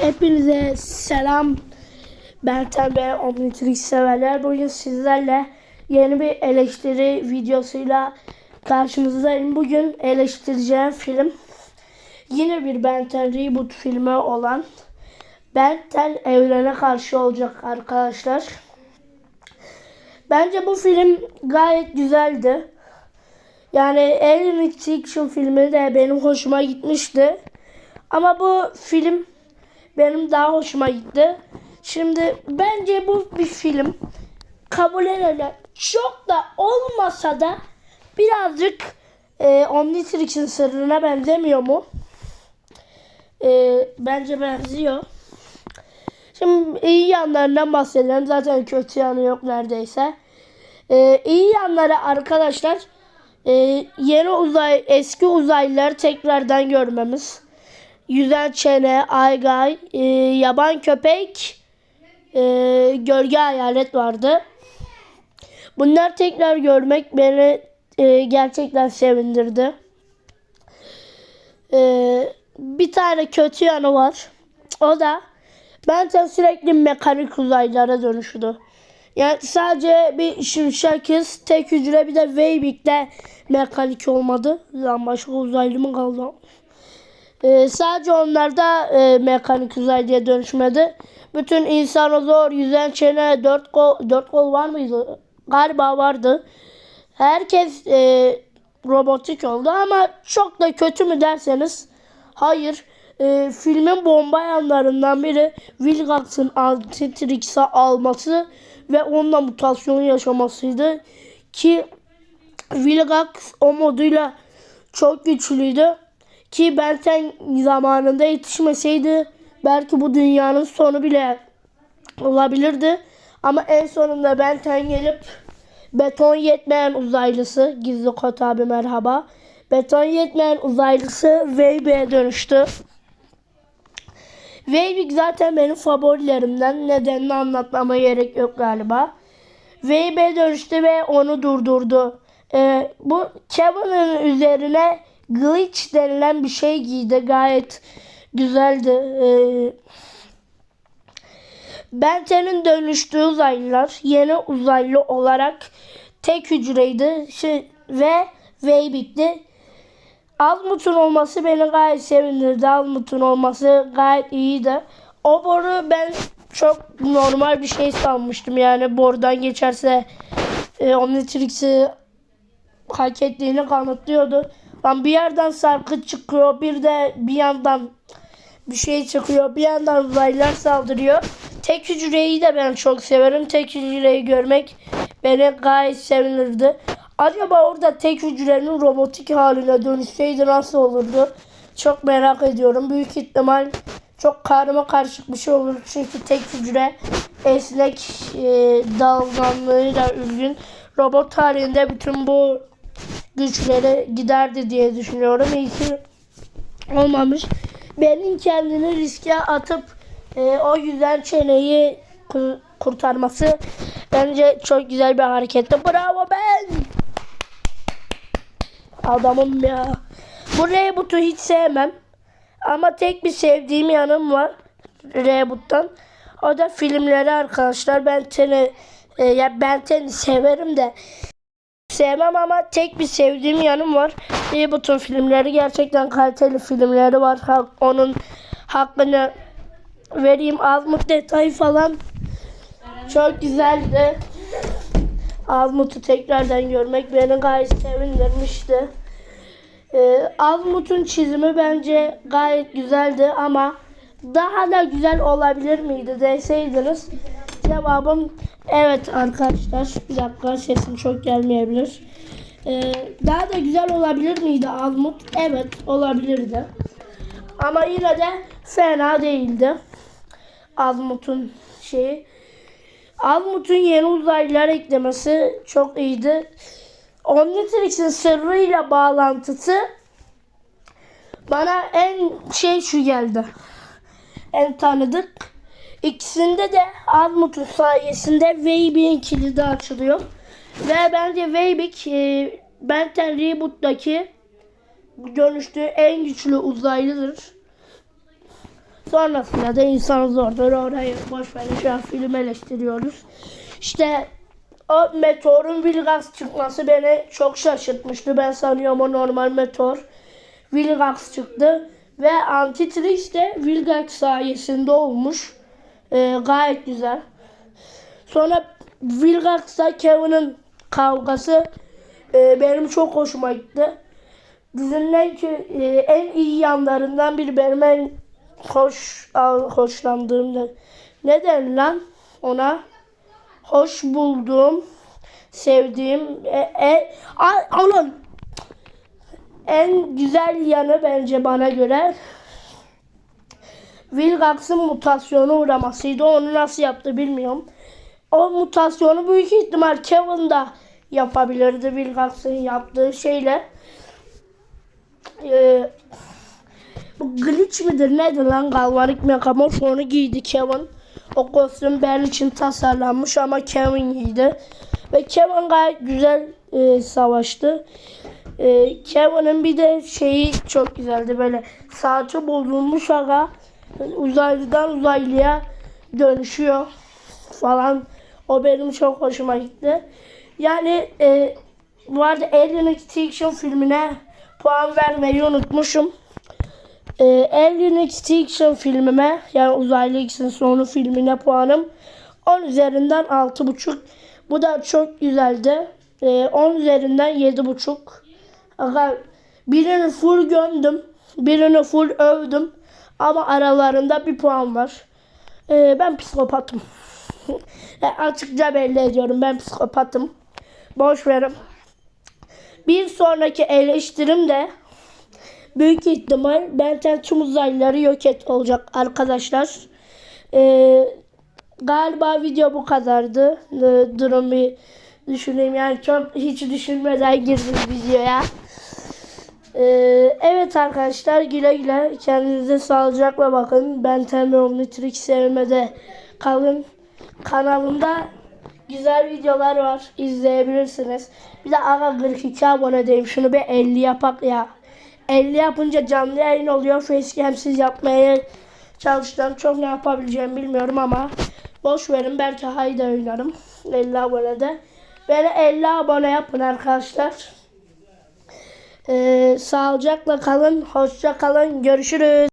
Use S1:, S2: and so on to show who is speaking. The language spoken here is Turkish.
S1: Hepinize selam. Ben Tembe Omnitrix severler. Bugün sizlerle yeni bir eleştiri videosuyla karşınızdayım. Bugün eleştireceğim film yine bir Ben 10 Reboot filmi olan Ben 10 evrene karşı olacak arkadaşlar. Bence bu film gayet güzeldi. Yani Alien Fiction filmi de benim hoşuma gitmişti. Ama bu film benim daha hoşuma gitti. Şimdi bence bu bir film kabul edilen çok da olmasa da birazcık e, Omnitrix'in sırrına benzemiyor mu? E, bence benziyor. Şimdi iyi yanlarından bahsedelim. Zaten kötü yanı yok neredeyse. E, iyi yanları arkadaşlar e, yeni uzay, eski uzaylıları tekrardan görmemiz. Yüzen çene, aygay, e, yaban köpek, e, gölge hayalet vardı. Bunlar tekrar görmek beni e, gerçekten sevindirdi. E, bir tane kötü yanı var. O da benden sürekli mekanik uzaylılara dönüştü. Yani sadece bir Şimşakis, tek hücre bir de Weybik'te mekanik olmadı. Lan başka uzaylı mı kaldı? Ee, sadece onlarda e, mekanik uzaylıya dönüşmedi. Bütün insanozor, yüzen çene, dört kol, dört kol var mıydı? Galiba vardı. Herkes e, robotik oldu ama çok da kötü mü derseniz hayır. E, filmin bomba yanlarından biri Vilgax'ın Antitrix'e alması ve onunla mutasyon yaşamasıydı. Ki Vilgax o moduyla çok güçlüydü. Ki Benten zamanında yetişmeseydi belki bu dünyanın sonu bile olabilirdi. Ama en sonunda Benten gelip beton yetmeyen uzaylısı, gizli kod abi merhaba. Beton yetmeyen uzaylısı Weyb'e dönüştü. Weybik zaten benim favorilerimden. Nedenini anlatmama gerek yok galiba. Weyb'e dönüştü ve onu durdurdu. Ee, bu Kevin'in üzerine glitch denilen bir şey giydi. Gayet güzeldi. Ee, Benten'in dönüştüğü uzaylılar yeni uzaylı olarak tek hücreydi şey, ve Weybik'ti. Almut'un olması beni gayet sevindirdi. Almut'un olması gayet iyiydi. O boru ben çok normal bir şey sanmıştım. Yani borudan geçerse e, Omnitrix'i hak ettiğini kanıtlıyordu. Lan bir yerden sarkıt çıkıyor. Bir de bir yandan bir şey çıkıyor. Bir yandan uzaylılar saldırıyor. Tek hücreyi de ben çok severim. Tek hücreyi görmek beni gayet sevinirdi. Acaba orada tek hücrenin robotik haline dönüşseydi nasıl olurdu? Çok merak ediyorum. Büyük ihtimal çok karma karışık bir şey olur. Çünkü tek hücre esnek e, dalganlığıyla ürgün. Robot halinde bütün bu güçleri giderdi diye düşünüyorum. İyi ki olmamış. Benim kendini riske atıp e, o yüzden çeneyi ku- kurtarması bence çok güzel bir hareketti. Bravo ben. Adamım ya. Bu Reboot'u hiç sevmem. Ama tek bir sevdiğim yanım var. Reboot'tan. O da filmleri arkadaşlar. Ben Ten'i e, ya ben Ten'i severim de sevmem ama tek bir sevdiğim yanım var. Reboot'un filmleri gerçekten kaliteli filmleri var. Onun hakkını vereyim. Azmut detayı falan çok güzeldi. Azmut'u tekrardan görmek beni gayet sevindirmişti. Ee, Azmut'un çizimi bence gayet güzeldi ama daha da güzel olabilir miydi deseydiniz cevabım evet arkadaşlar. Bir dakika sesim çok gelmeyebilir. Ee, daha da güzel olabilir miydi Azmut? Evet olabilirdi. Ama yine de fena değildi. Azmut'un şeyi. Azmut'un yeni uzaylılar eklemesi çok iyiydi. Omnitrix'in sırrıyla bağlantısı bana en şey şu geldi. En tanıdık. İkisinde de Azmut'un sayesinde Weybik'in kilidi açılıyor. Ve bence Weybik e, Benten Reboot'taki dönüştüğü en güçlü uzaylıdır. Sonrasında da insan zordur. Orayı boş verin şu an film eleştiriyoruz. İşte o meteorun Vilgax çıkması beni çok şaşırtmıştı. Ben sanıyorum o normal meteor. Vilgax çıktı. Ve Antitrix de Vilgax sayesinde olmuş. Ee, gayet güzel. Sonra Vilgax'la Kevin'in kavgası e, benim çok hoşuma gitti. Dizinin en, e, en iyi yanlarından biri benim en hoş hoşlandığım da ne der lan ona hoş bulduğum sevdiğim e, e, a- alın en güzel yanı bence bana göre Vilgax'ın mutasyona uğramasıydı. Onu nasıl yaptı bilmiyorum. O mutasyonu büyük ihtimal Kevin da yapabilirdi Vilgax'ın yaptığı şeyle. Ee, bu glitch midir nedir lan galvanik megamorf onu giydi Kevin. O kostüm ben için tasarlanmış ama Kevin giydi. Ve Kevin gayet güzel e, savaştı. E, Kevin'in bir de şeyi çok güzeldi böyle saati bozulmuş aga uzaylıdan uzaylıya dönüşüyor falan. O benim çok hoşuma gitti. Yani e, bu arada Alien Extinction filmine puan vermeyi unutmuşum. E, Alien Extinction filmime yani Uzaylı X'in sonu filmine puanım 10 üzerinden 6.5. Bu da çok güzeldi. E, 10 üzerinden 7.5. Aga, birini full gömdüm. Birini full övdüm. Ama aralarında bir puan var. E, ben psikopatım. Açıkça belli ediyorum. Ben psikopatım. Boş verim. Bir sonraki eleştirim de büyük ihtimal Benten tüm uzaylıları yok et olacak arkadaşlar. Ee, galiba video bu kadardı. Ee, durun bir düşüneyim yani çok hiç düşünmeden girdim videoya. Ee, evet arkadaşlar güle güle kendinize sağlıcakla bakın. Benten ve Omnitrix sevmede kalın. Kanalımda güzel videolar var. izleyebilirsiniz. Bir de aga 42 abonedeyim. Şunu bir 50 yapak ya. 50 yapınca canlı yayın oluyor. Facecam'siz yapmaya çalıştım. Çok ne yapabileceğimi bilmiyorum ama boş verin. Belki hayda oynarım. 50 abonede. Beni 50 abone yapın arkadaşlar. Ee, sağlıcakla kalın. Hoşça kalın. Görüşürüz.